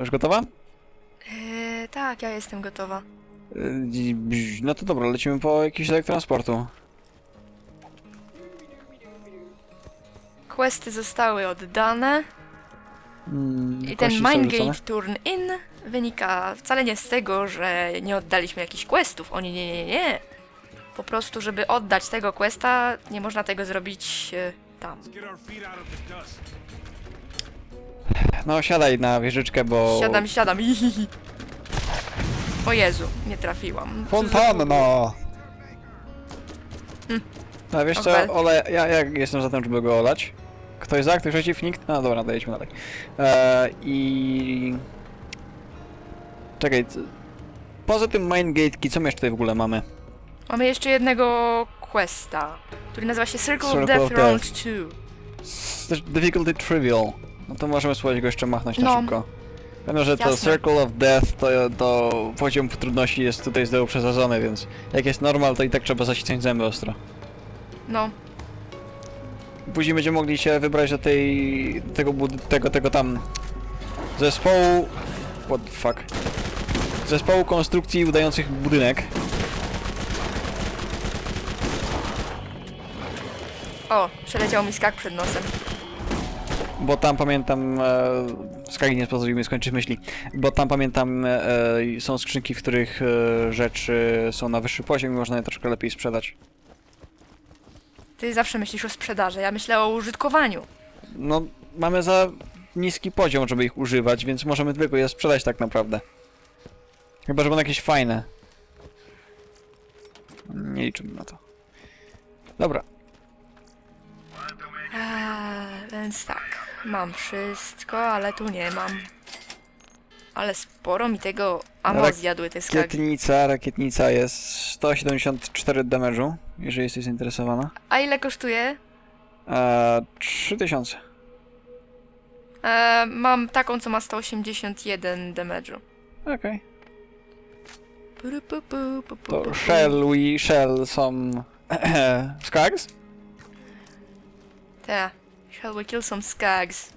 Już gotowa? Eee, tak, ja jestem gotowa. Yy, bzz, No to dobra, lecimy po jakiś środek transportu. Questy zostały oddane Mm, i ten kości są Mindgate? Turn In wynika wcale nie z tego, że nie oddaliśmy jakichś questów. O nie, nie, nie, nie. Po prostu, żeby oddać tego questa, nie można tego zrobić e, tam. Get our feet out of the dust. No siadaj na wieżyczkę, bo... Siadam, siadam. O Jezu, nie trafiłam. Co za- Fontanno! No wiesz co, ole, ja, ja jestem za tym, żeby go olać. Ktoś za, ktoś przeciw, nikt? No dobra, dojedźmy dalej. Eee, I... Czekaj, c- poza tym Mindgate'ki, co my jeszcze tutaj w ogóle mamy? Mamy jeszcze jednego questa, który nazywa się Circle, Circle of Death of Round Death. 2. S- Difficulty Trivial. No to możemy spróbować go jeszcze machnąć na No. szybko. Wiemy, że to Jasne. Circle of Death, to, to poziom trudności jest tutaj znowu przesadzony, więc jak jest normal, to i tak trzeba zaścinać zęby ostro. No, Później będziemy mogli się wybrać do tej... tego, bud- tego, tego tam... zespołu... What the fuck? Zespołu konstrukcji udających budynek. o, przeleciał mi skak przed nosem. Bo tam pamiętam... E, Skagi nie pozwolił mi skończyć myśli. Bo tam pamiętam e, są skrzynki, w których e, rzeczy są na wyższy poziom i można je troszkę lepiej sprzedać. Ty zawsze myślisz o sprzedaży, ja myślę o użytkowaniu. No, mamy za niski poziom, żeby ich używać, więc możemy tylko je sprzedać tak naprawdę. Chyba, że będą jakieś fajne. Nie liczymy na to. Dobra, Eee, więc tak, mam wszystko, ale tu nie mam. Ale sporo mi tego amo Rak- zjadły te skaki. rakietnica, rakietnica jest 174 damage'u, jeżeli jesteś zainteresowana. A ile kosztuje? Eee, 3000. Eee, mam taką, co ma 181 damage'u. Okej. Pu, pu, pu, pu, pu, pu, To shell, we shell some... Skags? Ta. Shall we kill some skags?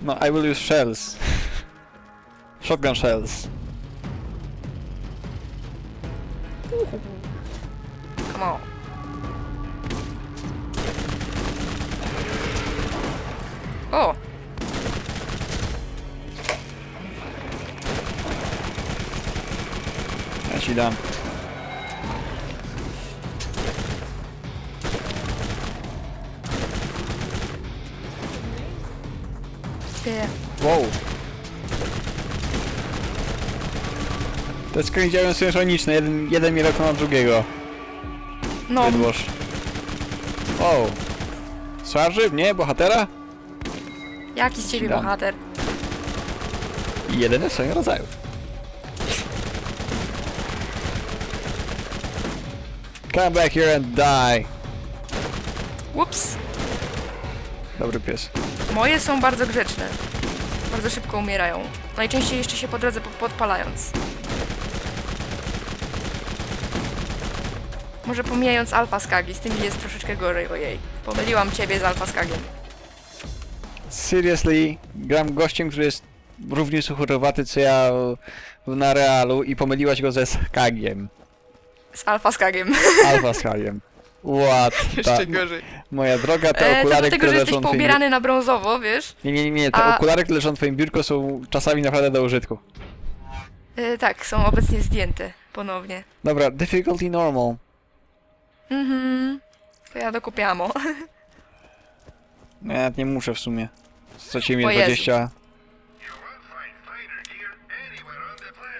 No, I will use shells. Shotgun shells. Come on. Oh! Ci dam. Wow. Te skrzynki działają synchroniczne, jeden, jeden mi na drugiego. No, Bydłosz. Wow. Słaży? Nie? Bohatera? jaki z ciebie bohater? Jedyny w swoim rodzaju. Come back here and die. Ups! Dobry pies. Moje są bardzo Bardzo szybko umierają. Najczęściej jeszcze się po drodze po- podpalając. Może pomijając alfa skagi, z tymi jest troszeczkę gorzej, ojej. Pomyliłam ciebie z alfa skagiem. Seriously, gram gościem, który jest równie suchorowaty co ja w- na realu i pomyliłaś go ze Skagiem. Z alfa skagiem. Alfa Skagiem. What? Jeszcze gorzej. moja droga, te E, to okulary, dlatego, które że jesteś leczą twoim... poubierany na brązowo, wiesz? Nie, nie, nie, nie, te A- okulary, które leżą w twoim biurko są czasami naprawdę do użytku. E, tak, są obecnie zdjęte ponownie. Dobra, difficulty normal. Mhm. To ja dokupiłam. o. Ja nawet nie muszę w sumie. Straciłem O je Jezu. 20.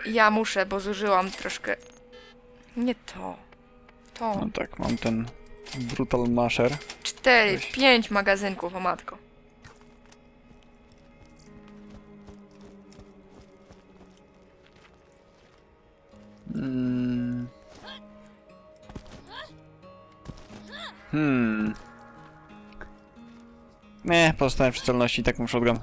Ja muszę, bo zużyłam troszkę... Nie to. To. No tak, mam ten brutal masher. Cztery, Weź. pięć magazynków, o matko. Mm. Hmm. Nie, pozostanę przy celności, tak mam shotgun.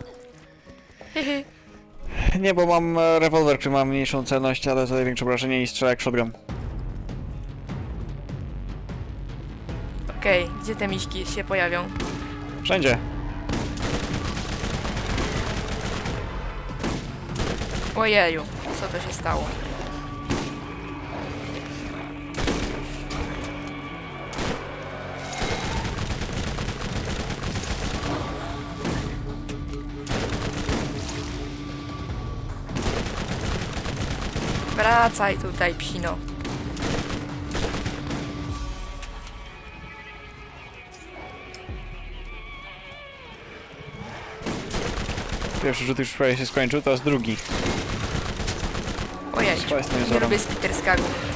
Nie, bo mam e, rewolwer, który ma mniejszą celność, ale zadaje większe obrażenie i strzela jak shotgun. Okej, okay, gdzie te miśki się pojawią? Wszędzie. Ojeju, co to się stało? Wracaj tutaj, psino. Pierwszy rzut już prawie się skończył, teraz drugi. Ojej, Z nie wzorem. lubię spiterskagów.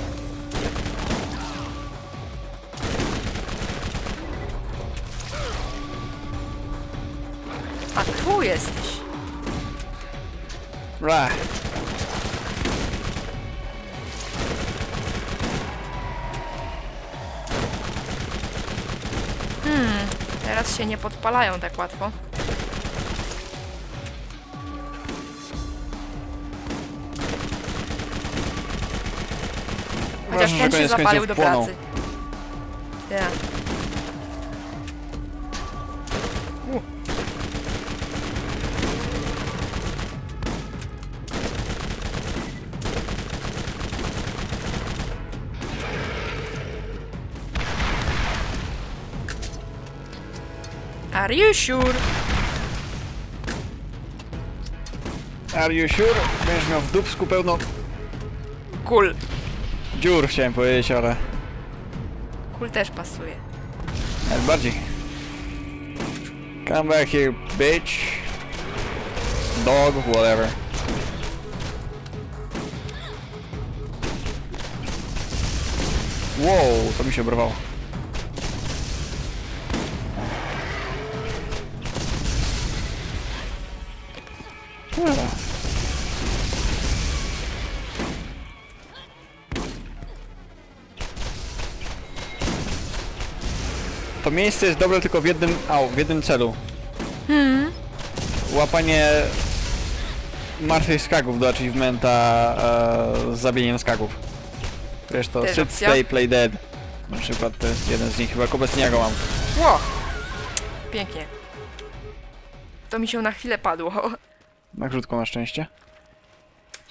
A tu jesteś. Ra! Teraz się nie podpalają tak łatwo. Chociaż że ten się koniec zapalił do płonął. pracy. Ja. U. Are you sure? Are you sure? Będziesz miał w dupsku pełno Cool. Dziur, chciałem powiedzieć, ale Cool też pasuje. nawet bardziej. Come back here, bitch. Dog, whatever. Wow, to mi się oberwało. Dobra. Miejsce jest dobre tylko w jednym, au, w jednym celu. Łapanie martwych skagów do achievementa e, z zabieniem skagów. Wiesz to, Też sit, opcja. stay, play dead. Na przykład to jest jeden z nich, chyba obecnie mam. Ło! Pięknie. To mi się na chwilę padło. Na krótko na szczęście.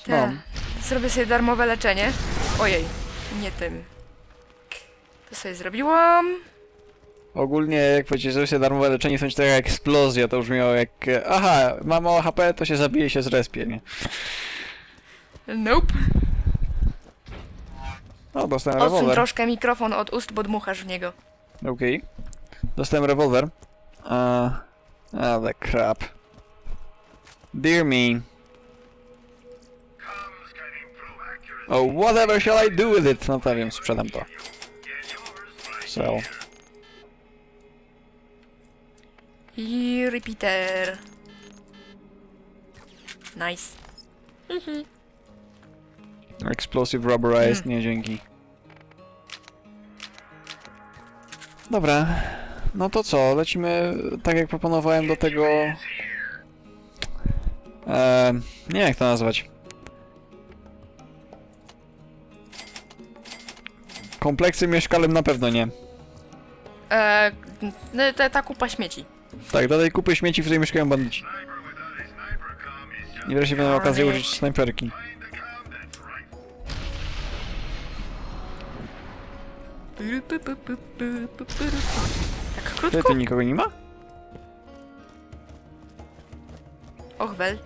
No. No. Zrobię sobie darmowe leczenie. Ojej, nie tym. To sobie zrobiłam. Ogólnie jak powiedzieć, że sobie darmowe leczenie, to taka eksplozja, to brzmiało jak e, aha, ma mało HP, to się zabije się z respie, nie? Nope. O, dostałem Odsuń rewolwer. troszkę mikrofon od ust, bo dmuchasz w niego. Okej. Dostałem rewolwer. Uh, ale crap. Dear me. Oh, whatever shall I do with it? No to wiem, sprzedam to. So. I repeater. Nice. Explosive rubberized, nie dzięki. Dobra. No to co, lecimy tak jak proponowałem do tego... Eee, nie wiem jak to nazwać. Kompleksy mieszkalem na pewno nie. Eee, n- ta, ta kupa śmieci. Tak, do tej kupy śmieci, w której mieszkają bandyci. I wreszcie będę okazję użyć snajperki. Tak Ty, krótko? tu nikogo nie ma? Och, wel.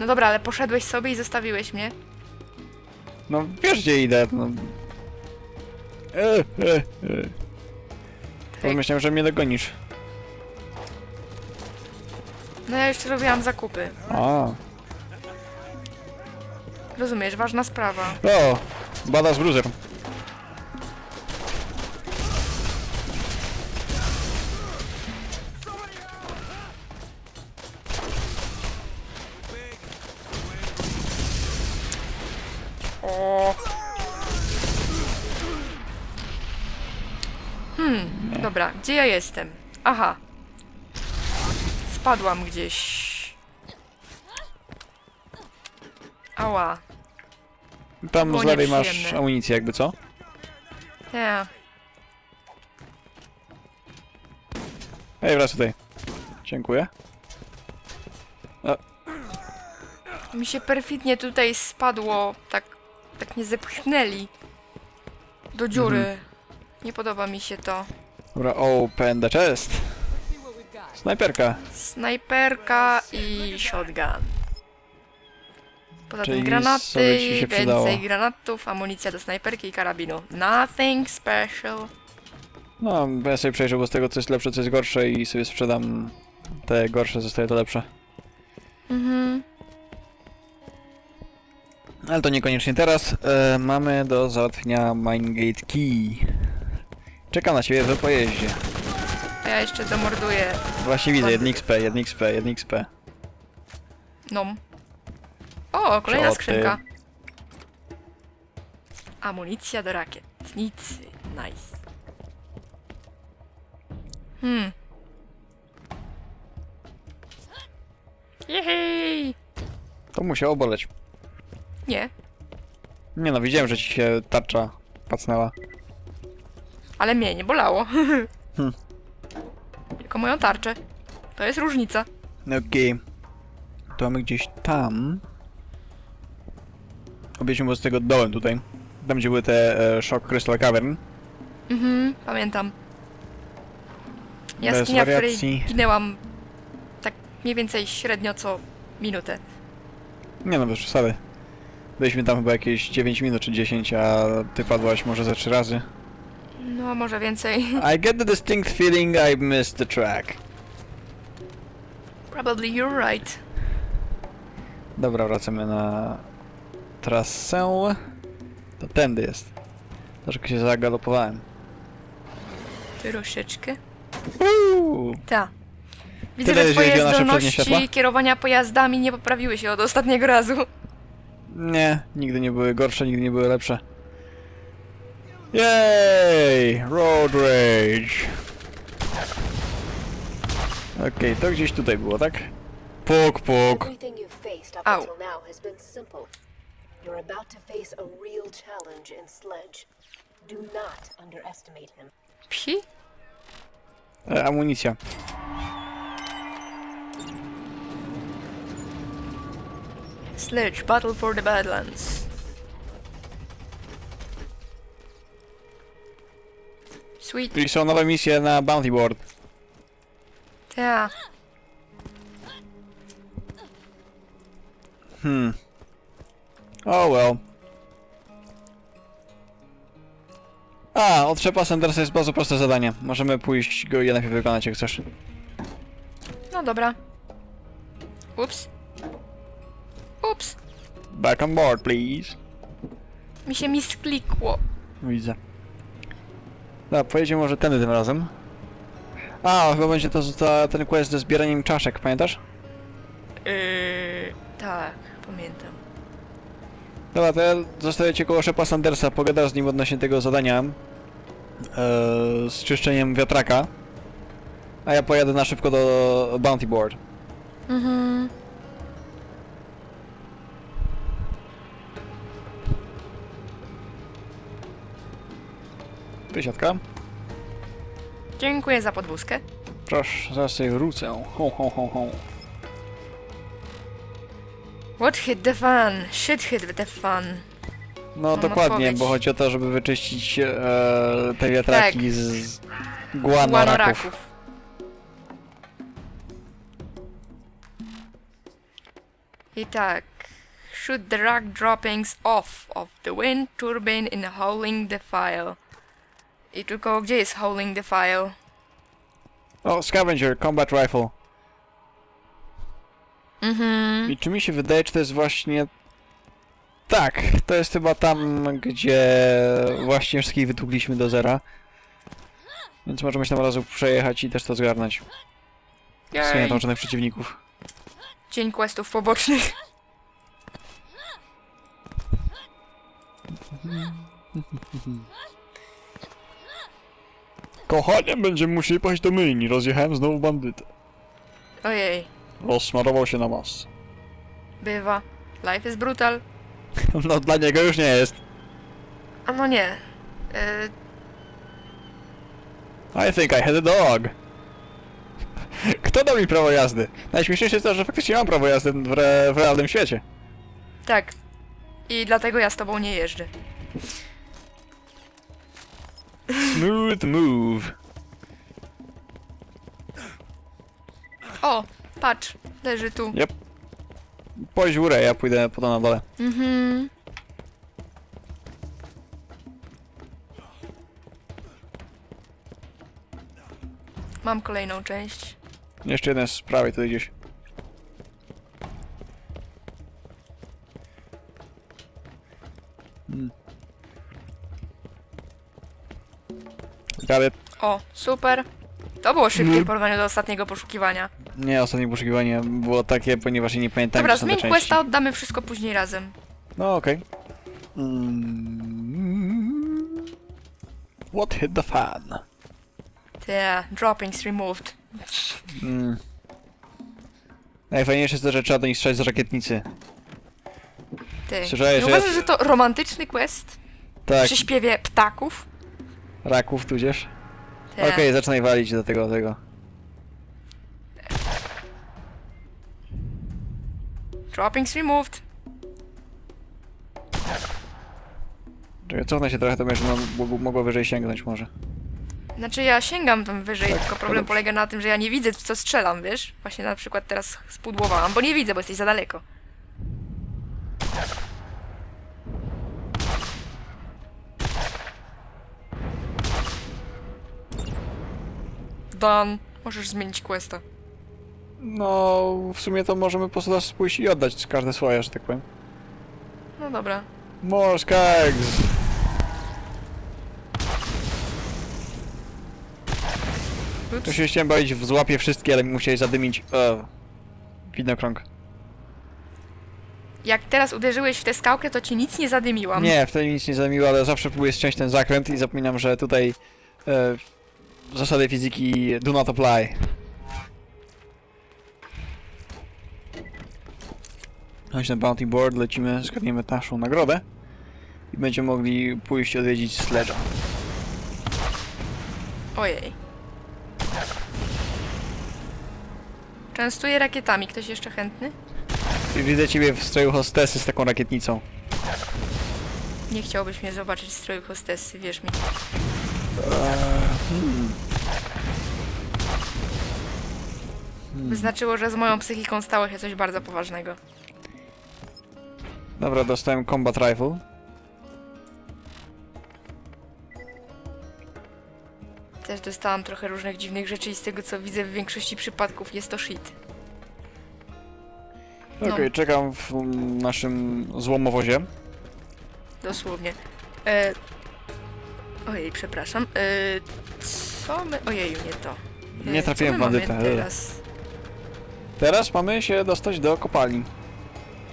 No dobra, ale poszedłeś sobie i zostawiłeś mnie. No wiesz gdzie idę, no. E, e, e. Tak. Myślałem, że mnie dogonisz. No ja jeszcze robiłam zakupy. A. Rozumiesz, ważna sprawa. O! Bada z bruzer. Gdzie ja jestem? Aha. Spadłam gdzieś. Ała. Tam Było z lewej masz nieprzyjemne. amunicję jakby co? Nie. Ej, wracaj tutaj. Dziękuję. Mi się perfidnie tutaj spadło, tak, tak nie zepchnęli do dziury. Nie podoba mi się to. Dobra, open the chest. Snajperka. Snajperka i shotgun. Poza Czyli tym granaty, sobie ci się przydało. więcej granatów, amunicja do snajperki i karabinu. Nothing special. No, ja sobie przejrzę, bo z tego co jest lepsze, co jest gorsze i sobie sprzedam te gorsze, zostaje to lepsze. Mhm. Ale to niekoniecznie teraz. E, mamy do załatwienia Minegate Key. Czeka na ciebie w pojeździe. A ja jeszcze domorduję Właśnie widzę, Bandyty. 1 XP, 1 XP, 1 XP. nom. O, kolejna skrzynka. Amunicja do rakietnicy. Nice. Hmm. Jej! To musiało boleć. Nie, Nie no, widziałem, że ci się tarcza pacnęła. Ale mnie nie bolało. Hmm. Tylko moją tarczę. To jest różnica. Okej. To mamy gdzieś tam. Obieźmy z tego dołem tutaj. Tam gdzie były te e, Shock Crystal Cavern. Mhm, pamiętam. Jaskinia, w której wariacji. ginęłam tak mniej więcej średnio co minutę. Nie no, bez przesady. Byliśmy tam chyba jakieś 9 minut czy 10, a ty padłaś może ze 3 razy. No, może więcej. I get the distinct feeling I missed the track. Probably you're right. Dobra, wracamy na trasę. To tędy jest. Troszkę się zagalopowałem. Troszeczkę. Uuu. Ta. Widzę, Tyle, że jeżeli twoje chodzi o nasze przednie zdolności kierowania pojazdami nie poprawiły się od ostatniego razu. Nie, nigdy nie były gorsze, nigdy nie były lepsze. Yay! Road Rage! Okej, to gdzieś tutaj było, tak? Puk, puk. Everything you've faced up Ow. until now has been simple. You're about to face a real challenge in Sledge. Do not underestimate him. Psi? E, amunicja. Sledge, Battle for the Badlands. Sweet. Czyli są nowe misje na Bounty Board. Ta. Hmm. Oh well. A, otrzepa Sandersa jest bardzo proste zadanie. Możemy pójść go je najpierw wykonać, jak chcesz. No dobra. Ups. Ups. Back on board, please. Mi się mi sklikło. Widzę. Dobra, pojedziemy może tędy tym razem. A, chyba będzie to za ten quest ze zbieraniem czaszek, pamiętasz? Yy, tak, pamiętam. Dobra, to ja zostawię cię koło szepa Sandersa, pogadasz z nim odnośnie tego zadania e, z czyszczeniem wiatraka. A ja pojadę na szybko do Bounty Board. Mhm. Wysiadka. Dziękuję za podwózkę. Proszę, zaraz sobie wrócę. Ho, ho, ho, ho. What hit the fan? Shit hit the fan. No Mam dokładnie, odpowiedź. bo chodzi o to, żeby wyczyścić e, te wiatraki z, z guanoraków. Guanoraków. I tak. Shoot the rock droppings off of the wind turbine in howling the file. I tylko gdzie jest howling the file? O, Scavenger, Combat Rifle. Mhm. I czy mi się wydaje, czy to jest właśnie... Tak, to jest chyba tam, gdzie właśnie wszystkich wytługliśmy do zera. Więc możemy się tam razu przejechać i też to zgarnąć. Sumie Jej. przeciwników. Dzień questów pobocznych. Kochanie, będziemy musieli pojechać do myjni. Rozjechałem znowu bandytę. Ojej, Rozsmarował się na mas. bywa. Life is brutal. No dla niego już nie jest. A no nie. E, I think I had a dog. Kto dał mi prawo jazdy? Najśmieszniejsze jest to, że faktycznie mam prawo jazdy w, re, w realnym świecie. Tak. I dlatego ja z tobą nie jeżdżę. Smooth move. O, patrz, leży tu. Yep. Pójdź w górę, ja pójdę po to na dole. Mhm. Mam kolejną część. Jeszcze jeden z prawej tutaj gdzieś. Hmm. O, super. To było szybkie w porównaniu do ostatniego poszukiwania. Nie, ostatnie poszukiwanie było takie, ponieważ ja nie pamiętałem, Dobra, gdzie są te zmień części. questa, oddamy wszystko później razem. No okej. Mm. What hit the fan? Te droppings removed. Mm. Najfajniejsze jest to, że trzeba do nich strzelać z rakietnicy. Ty. Słyszałeś, Nie że uważasz, jest- że to romantyczny quest? Tak, Przy śpiewie ptaków? Raków tudzież. Te. Okej, zaczynaj walić do tego, tego. Droppings removed. Czekaj, cofnę się trochę, to będziesz mo- mogło- mogło wyżej sięgnąć może. Znaczy ja sięgam tam wyżej, Tak, tylko problem dobrze. polega na tym, że ja nie widzę w co strzelam, wiesz? Właśnie na przykład teraz spudłowałam, bo nie widzę, bo jesteś za daleko. Dan, możesz zmienić questa. No, w sumie to możemy po prostu pójść i oddać każde swoje, że tak powiem. No dobra. More skags! Ups. To się chciałem bawić w złapie wszystkie, ale musieli zadymić... E, widnokrąg. Jak teraz uderzyłeś w tę skałkę, to ci nic nie zadymiłam. Nie, wtedy nic nie zamiło, ale zawsze próbuję ściąć ten zakręt i zapominam, że tutaj e, zasady fizyki do not apply. Chodź na bounty board, lecimy, zgadniemy naszą nagrodę i będziemy mogli pójść odwiedzić Sledge'a. Ojej. Częstuję rakietami. Ktoś jeszcze chętny? Widzę ciebie w stroju hostesy z taką rakietnicą. Nie chciałbyś mnie zobaczyć w stroju hostessy, wierz mi. Hmm. By znaczyło, że z moją psychiką stało się coś bardzo poważnego. Dobra, dostałem combat rifle. Też dostałam trochę różnych dziwnych rzeczy i z tego co widzę w większości przypadków jest to shit. Okej, No. czekam w mm, naszym złomowozie. Dosłownie. E... Ojej, przepraszam. E... Co my... Ojeju, nie to. E, Nie trafiłem co w my mamy bandytę. teraz? Teraz mamy się dostać do kopalni.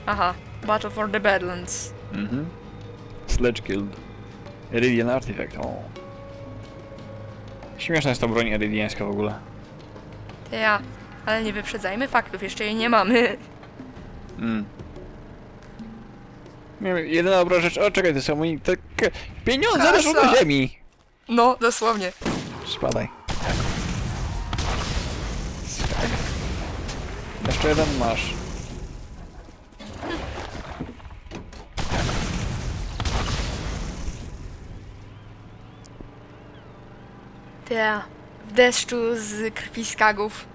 Aha. Battle for the Badlands. Mhm. Sledge Guild. Iridian Artifact, o. Śmieszna jest ta broń iridiańska w ogóle. Ja. Ale nie wyprzedzajmy faktów, jeszcze jej nie mamy. Mm. Nie wiem, jedyna dobra rzecz... O, czekaj, to są moi... Te... Pieniądze leżą na ziemi! No, dosłownie. Spadaj. Jeszcze jeden masz. Ja. W deszczu z krwi skagów.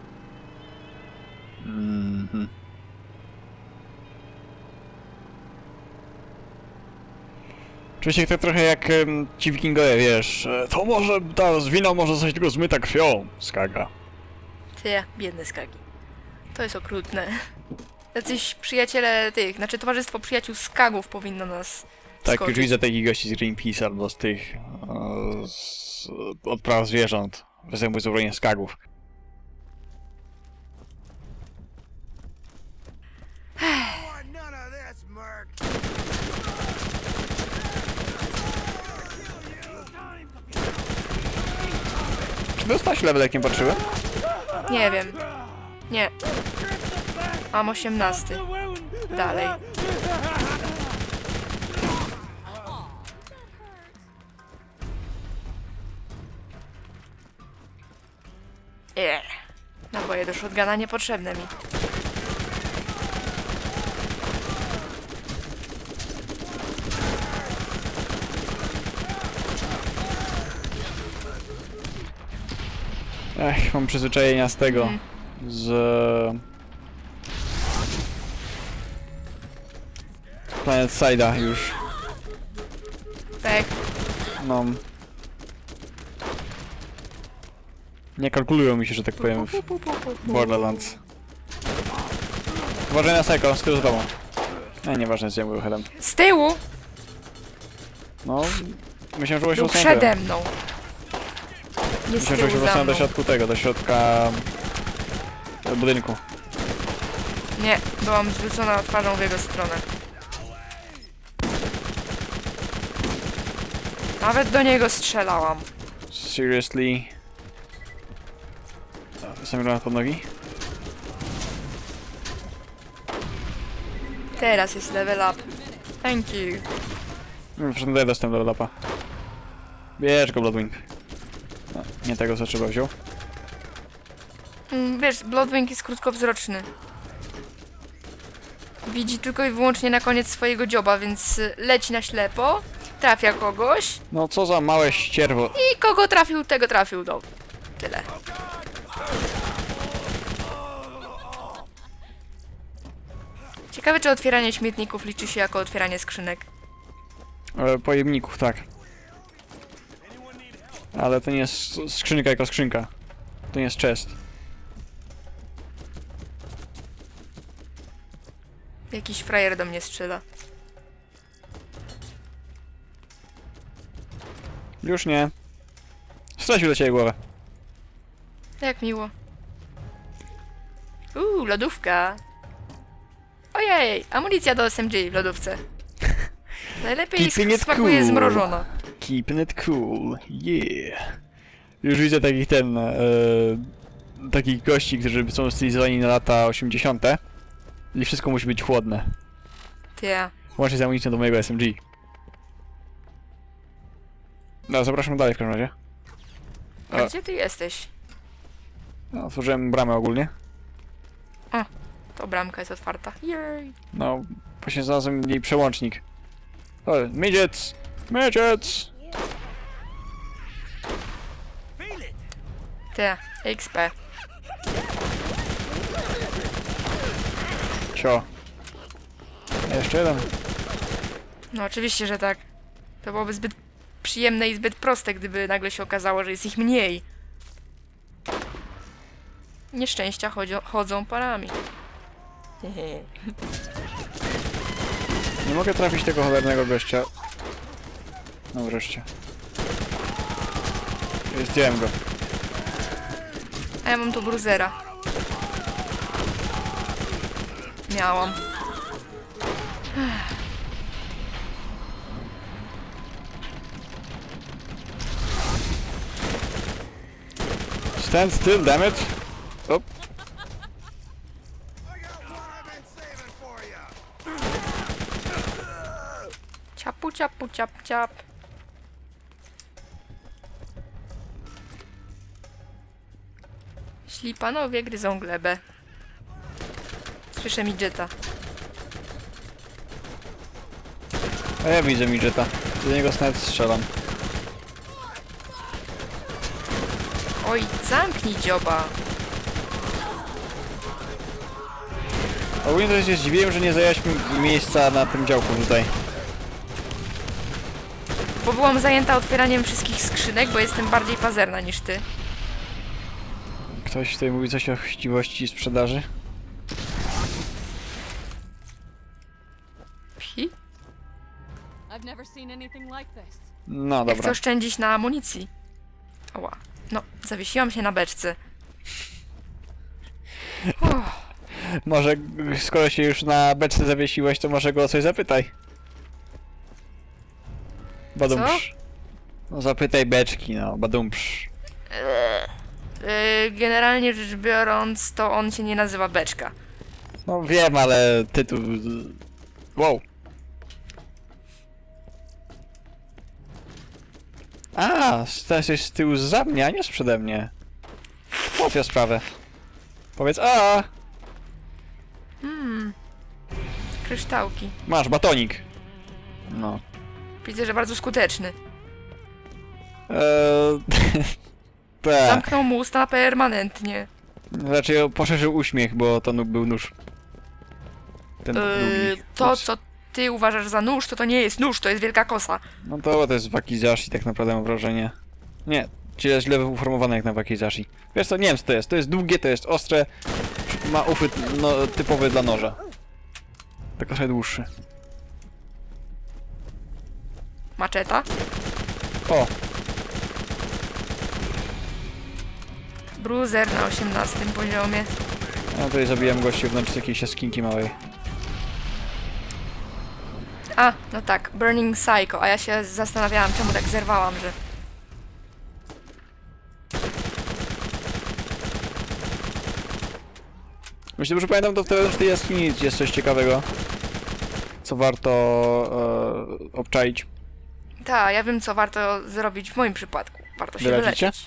Mhm. Czuję się to trochę jak em, ci wikingowie, wiesz. e, To może, ta wina może zostać tylko zmyta krwią, skaga. Ty, biedne skagi. To jest okrutne. Jacyś przyjaciele tych, znaczy towarzystwo przyjaciół skagów powinno nas Tak, już widzę takich gości z Greenpeace albo z tych... e, z, od praw zwierząt. Występują z obronie skagów. none of this, Merc. Czy dostałeś level, jak nie patrzyłem? Nie wiem. Nie. Mam osiemnasty. Dalej. Yeah. Naboje no do shotguna niepotrzebne mi. Ech, mam przyzwyczajenia z tego, mm. z Planet Side'a już. Tak. No. Nie kalkulują mi się, że tak powiem, w Borderlands. Uważaj na Seko, z tyłu z tobą. Nie, nieważne, z był headem. Z tyłu No, myślałem, że był usunięty. przede mną. Nie z Myślałem, że tyłu za usunięty do mną. środku tego, do środka... e, budynku. Nie, byłam zwrócona twarzą w jego stronę. Nawet do niego strzelałam. Seriously? Sam granat pod nogi? Teraz jest level up. Thank you. No, Proszę, daj dostęp do lapa. Bierz go, Bloodwing. No, nie tego, co trzeba wziął. Mm, Wiesz, Bloodwing jest krótkowzroczny. Widzi tylko i wyłącznie na koniec swojego dzioba, więc y, leci na ślepo, trafia kogoś No, co za małe ścierwo. i kogo trafił, tego trafił. No, tyle. Ciekawe, czy otwieranie śmietników liczy się jako otwieranie skrzynek. E, pojemników, tak. Ale to nie jest skrzynka jako skrzynka. To nie jest chest. Jakiś frajer do mnie strzela. Już nie. Stracił do ciebie głowę. Jak miło. Uuu, lodówka. Ojej, amunicja do SMG w lodówce. Najlepiej Keeping it smakuje cool. zmrożona. Keeping it cool. Yeah. Już widzę takich ten... E, takich gości, którzy są stylizowani na lata 80. I wszystko musi być chłodne. Ty. Łącznie z amunicją do mojego SMG. No, zapraszam dalej w każdym razie. A gdzie ty jesteś? No, otworzyłem bramę ogólnie. To bramka jest otwarta. Jej. No, właśnie znalazłem jej przełącznik. O, midgets! Midgets! Ty. XP. Cio. Jeszcze jeden. No oczywiście, że tak. To byłoby zbyt przyjemne i zbyt proste, gdyby nagle się okazało, że jest ich mniej. Nieszczęścia chodzą, chodzą parami. Nie mogę trafić tego cholernego gościa. No wreszcie. Zdjąłem go. A ja mam tu bruzera. Miałam. Stand still, damn it! O, I got one I've been saving for you. Ciapu, ciapu, ciap, ciap. Jeśli panowie gryzą glebę. Słyszę midżeta. a ja widzę midgeta. Do niego nawet strzelam. Oj, zamknij dzioba. Ogólnie to się zdziwiłem, że nie zajęliśmy miejsca na tym działku tutaj. Bo byłam zajęta otwieraniem wszystkich skrzynek, bo jestem bardziej pazerna niż ty. Ktoś tutaj mówi coś o chciwości sprzedaży? No Ja chcę dobra. oszczędzić na amunicji. Oła. No, zawiesiłam się na beczce. Uff, Może g- skoro się już na beczce zawiesiłeś, to może go o coś zapytaj. Badumprz. No zapytaj beczki, no, badumprz. Yy, generalnie rzecz biorąc, to on się nie nazywa beczka. No wiem, ale tytuł... Wow. A, teraz jest z tyłu za mnie, a nie sprzede mnie. Łatwiej sprawę. Powiedz a, Hmm. Kryształki. masz batonik. No. Widzę, że bardzo skuteczny. Eee, Tak. Zamknął mu usta permanentnie. Raczej poszerzył uśmiech, bo to nóg był nóż. Ten Yy, długi. to, Ups. co ty uważasz za nóż, to to nie jest nóż, to jest wielka kosa. No to, to jest wakizashi, tak naprawdę mam wrażenie. Nie, czyli jest źle uformowane jak na wakizashi. Wiesz co, nie wiem co to jest. To jest długie, to jest ostre. Ma uchwyt no, typowy dla noża. Tylko trochę dłuższy. Maczeta. O, Bruiser na 18 poziomie. ja tutaj zabijam gości wnątrz jakiejś jaskinki małej. A, no tak, Burning Psycho, a ja się zastanawiałam, czemu tak zerwałam, że... Jeśli dobrze pamiętam, to w tej- jaskini jest coś ciekawego. Co warto e, obczaić. Tak, ja wiem, co warto zrobić w moim przypadku. Warto się wyleczyć.